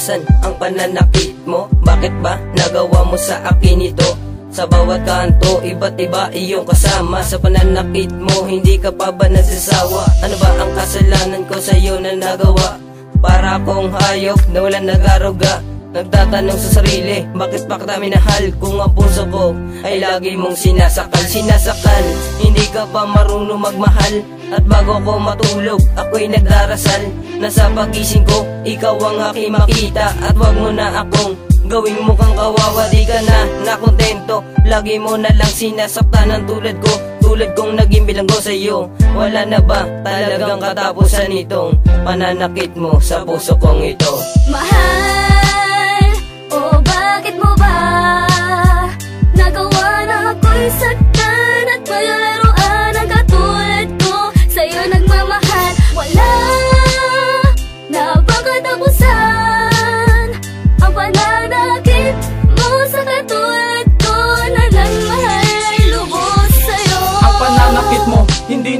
nasan ang pananakit mo? Bakit ba nagawa mo sa akin ito? Sa bawat kanto, iba't iba iyong kasama Sa pananakit mo, hindi ka pa ba nagsasawa? Ano ba ang kasalanan ko sa iyo na nagawa? Para akong hayop na walang nagaruga Nagtatanong sa sarili, bakit pa kita minahal Kung ang puso ko ay lagi mong sinasakal? Sinasakal, hindi ka pa marunong magmahal? At bago ko matulog, ako'y nagdarasal. Na sa pagising ko, ikaw ang aking makita. At wag mo na akong gawing mukhang kawawa. Di ka na nakontento, lagi mo na lang sinasaktan ng tulad ko Tulad kong naging bilanggo sa iyo Wala na ba talagang katapusan nitong Pananakit mo sa puso kong ito? Mahal,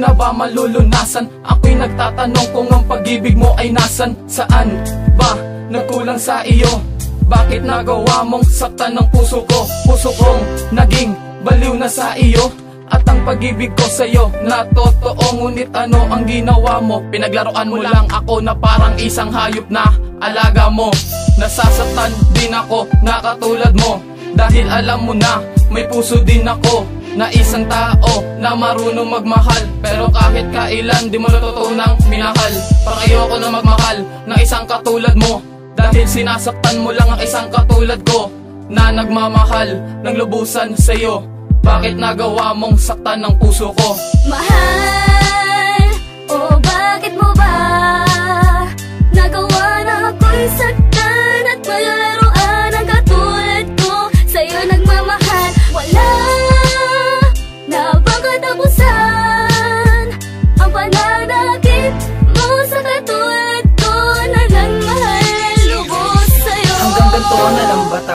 na ba malulunasan? Ako'y nagtatanong kung ang pag-ibig mo ay nasan Saan ba nagkulang sa iyo? Bakit nagawa mong saktan ng puso ko? Puso kong naging baliw na sa iyo At ang pag-ibig ko sa'yo na totoo Ngunit ano ang ginawa mo? Pinaglaruan mo lang ako na parang isang hayop na alaga mo Nasasaktan din ako na katulad mo Dahil alam mo na may puso din ako na isang tao na marunong magmahal. Pero kahit kailan di mo natutunang minahal. Parang ayoko na magmahal ng isang katulad mo. Dahil sinasaktan mo lang ang isang katulad ko Na nagmamahal ng lubusan sa'yo. Bakit nagawa mong saktan ng puso ko? Mahal,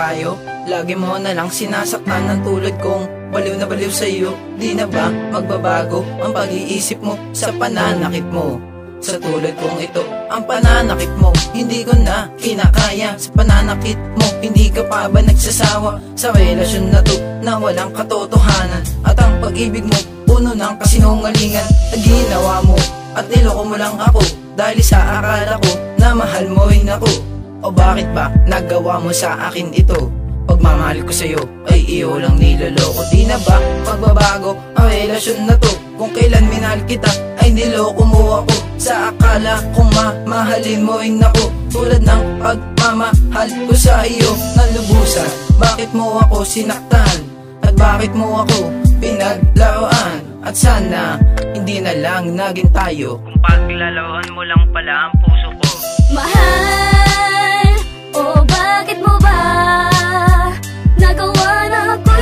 tayo? Lagi mo na lang sinasaktan ng tulad kong Baliw na baliw sa iyo Di na ba magbabago ang pag-iisip mo sa pananakit mo? Sa tulad kong ito, ang pananakit mo. Hindi ko na kinakaya Sa pananakit mo, hindi ka pa ba nagsasawa Sa relasyon na to na walang katotohanan? At ang pag-ibig mo, puno ng kasinungalingan Na ginawa mo. At niloko mo lang ako Dahil sa akala ko na mahal mo rin ako o bakit ba nagawa mo sa akin ito? Pagmamahal ko sa'yo ay iyo lang niloloko Di na ba pagbabago ang relasyon na to? Kung kailan minahal kita ay niloko mo ako Sa akala kong mamahalin mo rin ako Tulad ng pagmamahal ko sa iyo Nalubusan Bakit mo ako sinaktan? At bakit mo ako pinaglaruan? At sana hindi na lang naging tayo Kung paglalawan mo lang pala ang puso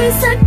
I'm